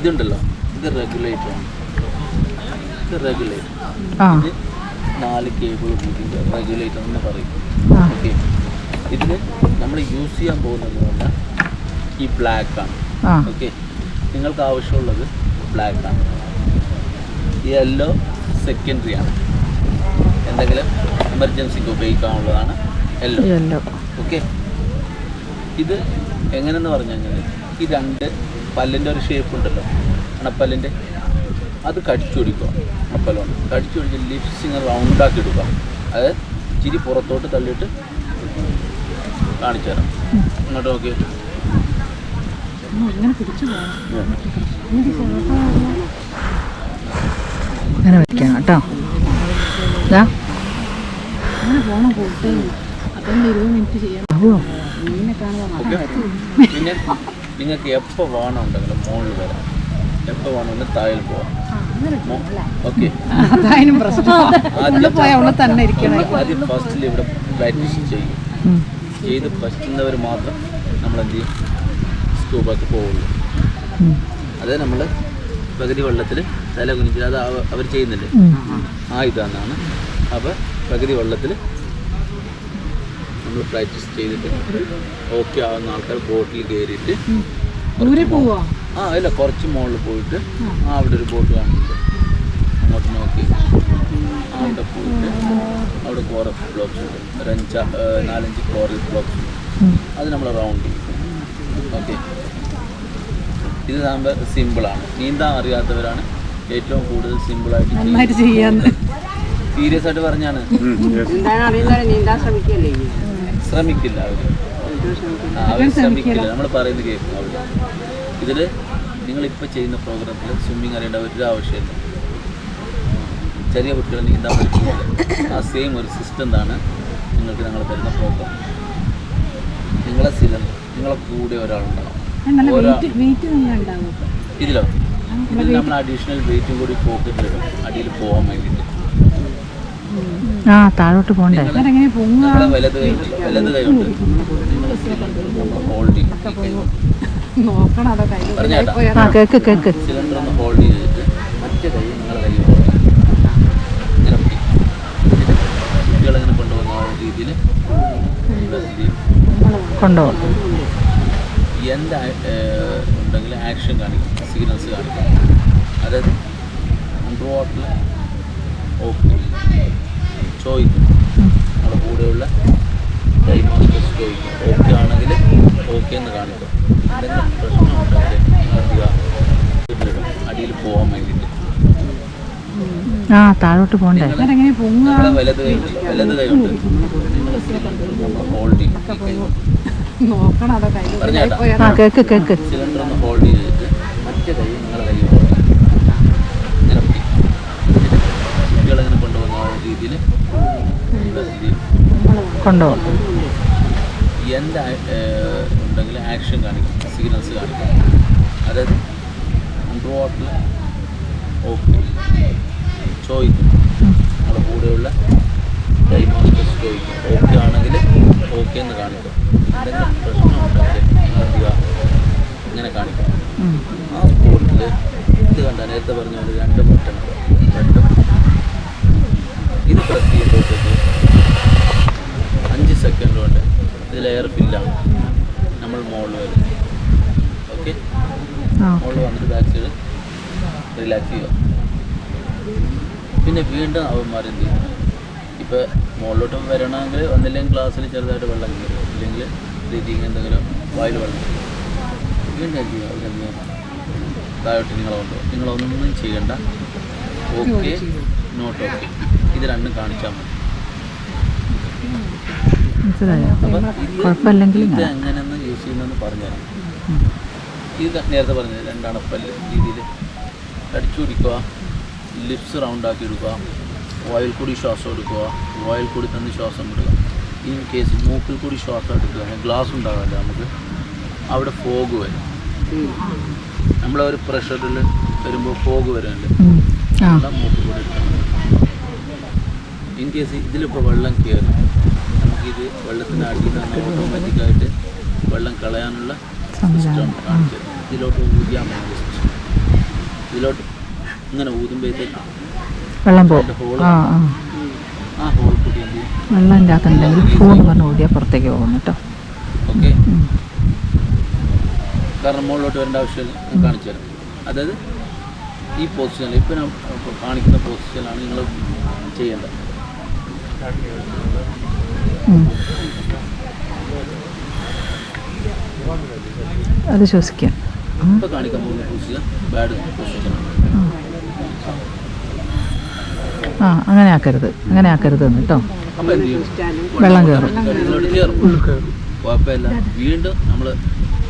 ഇതുണ്ടല്ലോ. ഇത് റെഗുലേറ്റർ ആണ്. ഇത് റെഗുലേറ്റർ ആ. ഇത് നാല് കേബിൾ കൂടി റെഗുലേറ്റർ എന്ന് പറയും. ഓക്കെ ഇതിന് നമ്മൾ യൂസ് ചെയ്യാൻ പോകുന്നത് പറഞ്ഞാൽ ഈ ബ്ലാക്ക് ആണ്. ഓക്കെ നിങ്ങൾക്ക് ആവശ്യമുള്ളത് ബ്ലാക്ക് ആണ്. യെല്ലോ സെക്കൻഡറി ആണ്. എന്തെങ്കിലും എമർജൻസിക്ക് ഉപയോഗിക്കാനുള്ളതാണ് യെല്ലോ യെല്ലോ ഓക്കെ ഇത് എങ്ങനെയെന്ന് പറഞ്ഞു കഴിഞ്ഞാൽ ഈ രണ്ട് പല്ലിന്റെ ഒരു ഷേപ്പ് ഉണ്ടല്ലോ. അണപ്പല്ലിന്റെ. അത് കടിച്ചു കൊടുക്കുക അണപ്പല്ലുണ്ട് കടിച്ചു കൊടുത്ത് ലിപ്സ് ഇങ്ങനെ റൗണ്ടാക്കി എടുക്കുക. അത് ചിരി പുറത്തോട്ട് തള്ളിയിട്ട് കാണിച്ചു തരാം ഇങ്ങോട്ട് നോക്കി അങ്ങനെ വെക്കണം കേട്ടോ. ഓക്കെ. പിന്നെ നിങ്ങൾക്ക് എപ്പോൾ വേണമെന്നുണ്ടെങ്കിലും മുകളിൽ വരാം. എപ്പോൾ വേണമെങ്കിലും താഴെ പോവാം. ഓക്കെ. ആദ്യം ഫസ്റ്റിൽ ഇവിടെ പ്രാക്ടീസ് ചെയ്യും. ഉം. ചെയ്ത് പറ്റുന്നവർ മാത്രം ചെയ്യും? സ്കൂബാക്ക് പോവുള്ളൂ. അത് നമ്മൾ പകുതി വെള്ളത്തിൽ തല കുനിച്ച് അത് അവർ ചെയ്യുന്നില്ലേ. ആ ഇതാണെന്നാണ് അപ്പോൾ പകുതി വെള്ളത്തിൽ നമ്മൾ പ്രാക്ടീസ് ചെയ്തിട്ട് ഓക്കെ ആവുന്ന ആൾക്കാർ ബോട്ടിൽ കയറിയിട്ട് ആ ഇല്ല കുറച്ച് മുകളിൽ പോയിട്ട് ആ. അവിടെ ഒരു ബോട്ട് കാണുന്നുണ്ട്. അങ്ങോട്ട് നോക്കി. അവിടെ പോയിട്ട് അവിടെ കുറേ ബ്ലോക്സ് ഉണ്ട്. ഒരു അഞ്ച് നാലഞ്ച് കോറൽ ബ്ലോക്സ് ഉണ്ട്. അത് നമ്മൾ റൗണ്ട് ചെയ്യും. ഓക്കെ ഇത് നമ്മൾ സിമ്പിളാണ് നീന്താൻ അറിയാത്തവരാണ് ഏറ്റവും കൂടുതൽ സിമ്പിളായിട്ട് സീരിയസ് ആയിട്ട് പറഞ്ഞാണ്. നീന്താൻ നീന്താൻ ശ്രമിക്കല്ലേ? ശ്രമിക്കില്ല അവർ അവർ ശ്രമിക്കില്ല നമ്മൾ പറയുന്നത് കേൾക്കും അവർ ഇതിൽ നിങ്ങളിപ്പോൾ ചെയ്യുന്ന പ്രോഗ്രാമിൽ സ്വിമ്മിങ് അറിയേണ്ട ഒരു ആവശ്യമില്ല. ചെറിയ കുട്ടികൾ നീന്താൻ പഠിക്കുന്നില്ല ആ സെയിം ഒരു സിസ്റ്റം താണ് നിങ്ങൾക്ക് ഞങ്ങൾ തരുന്ന പ്രോഗ്രാം നിങ്ങളെ സിലിണ്ടർ നിങ്ങളെ കൂടെ ഒരാളുണ്ടാവും. ഇതിലോ? ഇതിൽ നമ്മൾ അഡീഷണൽ വെയിറ്റും കൂടി പോക്കറ്റിലിടും അടിയിൽ പോകാൻ വേണ്ടിയിട്ട് ആ താഴോട്ട് പോണ്ടേ. ആ കേക്ക് കേക്ക്. കൊണ്ടുപോകും. എന്ത് ഉണ്ടെങ്കിൽ ആക്ഷൻ കാണിക്കും. സിഗ്നൽസ് കാണിക്കും. അതായത് അണ്ടർ വാട്ടർ ഓക്കെ ചോദിക്കും. നമ്മുടെ കൂടെയുള്ള ടൈം മാസ്റ്റേഴ്സ് ചോദിക്കും. ഓക്കെ ആണെങ്കിൽ ഓക്കെ എന്ന് കാണിക്കും. എന്തെങ്കിലും പ്രശ്നം എന്ത് അടിയിൽ പോകാൻ വേണ്ടിയിട്ട്. ആ താഴോട്ട് നിങ്ങളെ വലത് കൈ വലത് കൈ കൊണ്ട് നിങ്ങൾ നമ്മൾ ഹോൾഡ് ചെയ്യും ഈ കൈ കൊണ്ട്. നോക്കണം അതൊക്കെ അതിൽ പറഞ്ഞേട്ടാ ആ കേക്ക് കേക്ക് സിലിണ്ടർ ഒന്ന് ഹോൾഡ് ചെയ്തിട്ട് മറ്റേ കൈ നിങ്ങളെ കൈ കൊണ്ട് ഇങ്ങനെ പിടിക്കും. എന്നിട്ട് കുട്ടികളിങ്ങനെ കൊണ്ടുപോകുന്ന ആ രീതിയിൽ കൊണ്ടുപോകും. എന്ത് ഉണ്ടെങ്കിൽ ആക്ഷൻ കാണിക്കും സിഗ്നൽസ് കാണിക്കും. അതായത് അണ്ടർ വാട്ടർ ഓക്കെ ചോദിക്കും. നമ്മുടെ കൂടെയുള്ള ടൈം മാസ്റ്റേഴ്സ് ചോദിക്കും. ഓക്കെ ആണെങ്കിൽ ഓക്കെ എന്ന് കാണിക്കും. എന്തെങ്കിലും പ്രശ്നം ഉണ്ടെങ്കിൽ നിങ്ങൾ എന്ത് ഇങ്ങനെ കാണിക്കും. ആ സ്പോട്ടിൽ ഇത് കണ്ട നേരത്തെ പറഞ്ഞ പോലെ രണ്ട് ബട്ടൺ രണ്ടും ഇത് പ്രസ് ചെയ്യുമ്പോഴത്തേക്ക് സെക്കൻഡ് കൊണ്ട് ഇതിൽ എയർ ഫില്ലാണ് നമ്മൾ മോൾ വരും. ഓക്കെ മോൾ വന്നിട്ട് ബാക്ക് സൈഡ് റിലാക്സ് ചെയ്യുക. പിന്നെ വീണ്ടും അവന്മാർ എന്ത് ചെയ്യും? ഇപ്പോൾ മുകളിലോട്ട് വരണമെങ്കിൽ ഒന്നില്ലെങ്കിൽ ഗ്ലാസ്സിൽ ചെറുതായിട്ട് വെള്ളം കയറും ഇല്ലെങ്കിൽ ബ്രീതിങ് എന്തെങ്കിലും വായിൽ വെള്ളം വീണ്ടും എന്ത് ചെയ്യുക? അവരെന്ത് ചെയ്യും താഴോട്ട് നിങ്ങളെ കൊണ്ടുപോകും നിങ്ങളൊന്നും ചെയ്യണ്ട. ഓക്കെ നോട്ട് ഓക്കെ ഇത് രണ്ടും കാണിച്ചാൽ മതി. മനസ്സിലായോ? കുഴപ്പമില്ലെങ്കിൽ ഇത്. എങ്ങനെയെന്ന് യൂസ് ചെയ്യുന്നതെന്ന് പറഞ്ഞു ഇത് നേരത്തെ പറഞ്ഞത് രണ്ടണപ്പല്ല് രീതിയിൽ കടിച്ചു പിടിക്കുക ലിപ്സ് റൗണ്ട് ആക്കി എടുക്കുക വായിൽ കൂടി ശ്വാസം എടുക്കുക വായിൽ കൂടി തന്ന് ശ്വാസം വിടുക. ഇൻ കേസ് മൂക്കിൽ കൂടി ശ്വാസം എടുക്കുക ഗ്ലാസ് ഉണ്ടാവില്ല നമുക്ക് അവിടെ ഫോഗ് വരും. നമ്മളെ ഒരു പ്രഷറിൽ വരുമ്പോൾ ഫോഗ് വരുന്നുണ്ട്. മൂക്കിൽ കൂടി എടുക്കണം ഇൻ കേസ് ഇതിലിപ്പോൾ വെള്ളം കയറും വെള്ളത്തിന് അടിയിൽ നിന്ന് ഓട്ടോമാറ്റിക്കായിട്ട് വെള്ളം കളയാനുള്ള സിസ്റ്റം കാണിച്ചത് ഇതിലോട്ട് ഊതിയാൽ മതി. ഇതിലോട്ട് ഇങ്ങനെ ഊതുമ്പോഴത്തേക്ക് വെള്ളം പോകും ആ ആ. ആ ഹോൾ കൂടി എന്ത് ചെയ്യും? വെള്ളം എന്റെ അകത്തുണ്ടെങ്കിൽ ഫോൺ പറഞ്ഞ് ഓടിയാൽ പുറത്തേക്ക് പോകും കേട്ടോ. ഓക്കെ. കാരണം മുകളിലോട്ട് വരേണ്ട ആവശ്യമില്ല ഞാൻ കാണിച്ചു തരാം. അതായത് ഈ പൊസിഷനിൽ ഇപ്പം ഞാൻ കാണിക്കുന്ന പൊസിഷനിലാണ് നിങ്ങൾ ചെയ്യേണ്ടത്. അത് ശ്വസിക്കാം. ആ അങ്ങനെ ആക്കരുത്. അങ്ങനെ ആക്കരുത് എന്ന് കേട്ടോ. വെള്ളം കയറും കുഴപ്പമില്ല. വീണ്ടും നമ്മൾ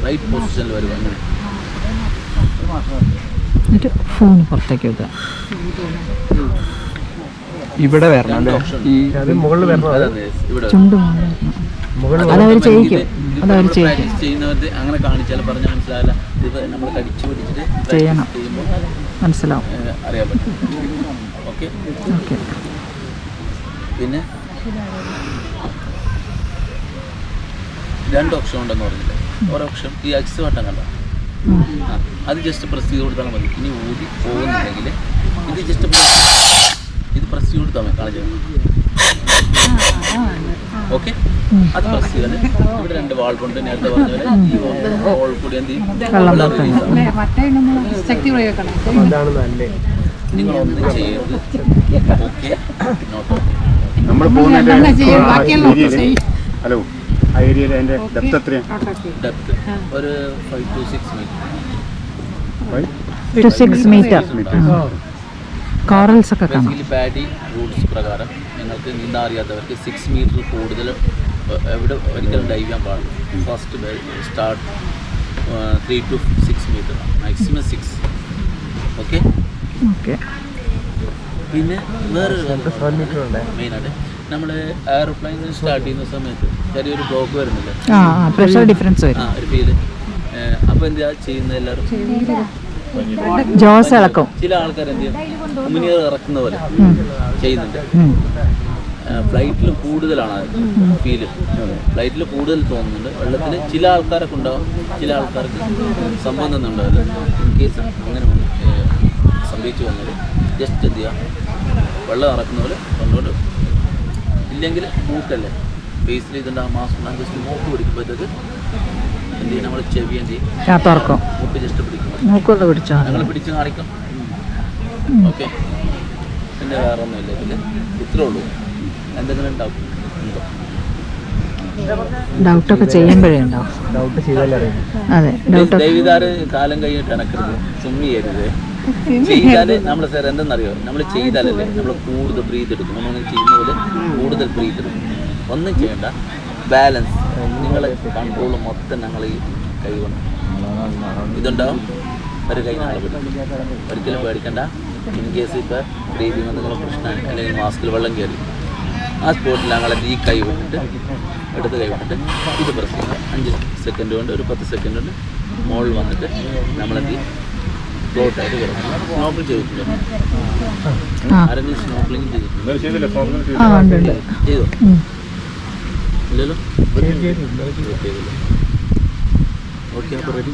റൈറ്റ് പൊസിഷനിൽ വരും അങ്ങനെ. എന്നിട്ട് ഫോൺ പുറത്തേക്ക് വെക്കുക. ഇവിടെ വരണം അല്ലേ? ഈ അത് മുകളിൽ വരണം ചുണ്ട് അതവർ ചെയ്യിക്കും. അതവർ ചെയ്യിക്കും. അങ്ങനെ കാണിച്ചാൽ മനസ്സിലാവില്ല. ഇത് നമ്മൾ കടിച്ചു പിടിച്ചിട്ട് ചെയ്യണം. മനസ്സിലാവും. ഏഹ്, അറിയാൻ പറ്റും. ഓക്കെ? ഓക്കെ. പിന്നെ? രണ്ട് ഓപ്ഷൻ ഉണ്ടെന്ന് പറഞ്ഞില്ലേ? ഒരു ഓപ്ഷൻ. ഈ എക്സ് വട്ടം കണ്ടോ? അത് ജസ്റ്റ് പ്രസ് ചെയ്ത് കൊടുത്താൽ മതി. ഇനി ഊതി പോകുന്നുണ്ടെങ്കിൽ ഇത് ജസ്റ്റ് ചെയ്ത് കൊടുത്താൽ മതി കാണിച്ചു ഓക്കെ? അത് ചെയ്താൽ ഇവിടെ രണ്ട് വാൾ ഉണ്ട് നേരത്തെ പറഞ്ഞ പോലെ. ഈ ഹോൾ കൂടി എന്ത് നമ്മൾ ചെയ്യരുത്. ഓക്കെ? ഹലോ ആ ഏരിയയിൽ അതിന്റെ ഡെപ്ത് എത്രയാണ് ഡെപ്ത് ഒരു five to six metre to six metre corals ഒക്കെ കാണാം. പാഡി റൂൾസ് പ്രകാരം നിങ്ങൾക്ക് നീന്താൻ അറിയാത്തവർക്ക് സിക്സ് മീറ്റർ കൂടുതൽ എവിടെ ഒരിക്കലും ഡൈവ് ചെയ്യാൻ പാടില്ല. First start three to six metre maximum six okay okay പിന്നെ വേറൊരു മെയിനായിട്ട് നമ്മൾ എയർപ്ലൈൻ സ്റ്റാർട്ട് ചെയ്യുന്ന സമയത്ത് ചെറിയൊരു ബ്ലോക്ക് വരുന്നില്ല? പ്രഷർ ഡിഫറൻസ് വരും. ആ ഒരു ഫീൽ അപ്പോൾ എന്താ ചെയ്യുന്നത് എല്ലാവരും? ജോസ് ഇളക്കും. ചില ആൾക്കാർ എന്ത് ചെയ്യും? ഉമിനീർ ഇറക്കുന്ന പോലെ ചെയ്യുന്നുണ്ട്. ഫ്ലൈറ്റിൽ കൂടുതലാണ് ഫീൽ. ഫ്ലൈറ്റിൽ കൂടുതൽ തോന്നുന്നുണ്ട്. വെള്ളത്തിൽ ചില ആൾക്കാരൊക്കെ ഉണ്ടാവും ചില ആൾക്കാർക്ക് സംബന്ധം ഉണ്ടാവില്ല ഇൻ കേസ് അങ്ങനെ സംഭവിച്ചു വന്നാൽ ജസ്റ്റ് എന്ത് ചെയ്യുക വെള്ളം ഇറക്കുന്ന പോലെ കൊണ്ടുകൊണ്ട് ഇല്ലെങ്കിൽ മൂക്കല്ലേ ഫേസിൽ ഇതുണ്ടാകും മാസ്ക് ഉണ്ടാകും ജസ്റ്റ് മൂക്ക് പിടിക്കുമ്പോഴത്തേക്ക് എന്ത് ചെയ്യും? നമ്മൾ ചെവി എന്ത് ചെയ്യും? തുറക്കും. മൂക്ക് ജസ്റ്റ് പിടിക്കും. മൂക്കൊന്ന് പിടിച്ചോ ഞങ്ങൾ പിടിച്ച് കാണിക്കാം. ഓക്കെ. പിന്നെ വേറെ ഒന്നുമില്ല ഇതിൽ ഇത്രേ ഉള്ളൂ. എന്തെങ്കിലും ഡൗട്ട് ഉണ്ടോ? ഡൗട്ടൊക്കെ ചെയ്യുമ്പോഴേ ഉണ്ടാവും. ഡൗട്ട് ചെയ്താലേ അതെ ഡൗട്ട് ദൈവിതാറ് കാലം കഴിഞ്ഞിട്ട് നമ്മൾ സാർ എന്തെന്നറിയോ? നമ്മൾ ചെയ്താലല്ലേ നമ്മൾ കൂടുതൽ ബ്രീത്ത് എടുക്കും. നമ്മൾ ചെയ്യുന്ന പോലെ കൂടുതൽ ബ്രീത്ത് എടുക്കും. ഒന്നും ചെയ്യണ്ട. ബാലൻസ് നിങ്ങളെ കൺട്രോൾ മൊത്തം ഞങ്ങൾ ഈ കൈ കൊണ്ട്. ഇതുണ്ടാവും ഒരു കൈ നാളെ ഒരിക്കലും പേടിക്കണ്ട. ഇൻ കേസ് ഇപ്പോൾ ബ്രീതിങ് എന്തെങ്കിലും പ്രശ്നമാണ് അല്ലെങ്കിൽ മാസ്കിൽ വെള്ളം കയറി ആ സ്പോട്ടിൽ ഞങ്ങൾ ഈ കൈ കൊണ്ടിട്ട് എടുത്ത് കൈ കൊണ്ടിട്ട് ഇത് പ്രസ് ചെയ്യുക. അഞ്ച് സെക്കൻഡ് കൊണ്ട് ഒരു പത്ത് സെക്കൻഡ് കൊണ്ട് മുകളിൽ വന്നിട്ട് നമ്മളെന്ത് ഫ്ലോട്ടായിട്ട് കിടക്കും. സ്നോക്കിൾ ചെയ്തിട്ടുണ്ട്? ആ. ആരെങ്കിലും സ്നോക്കിളിങ് ചെയ്തിട്ടുണ്ട്? ചെയ്തു? ആ ഉണ്ട് ഉണ്ട് ചെയ്തോ ഉം. ഇല്ലല്ലോ ഓക്കെ അപ്പോൾ റെഡി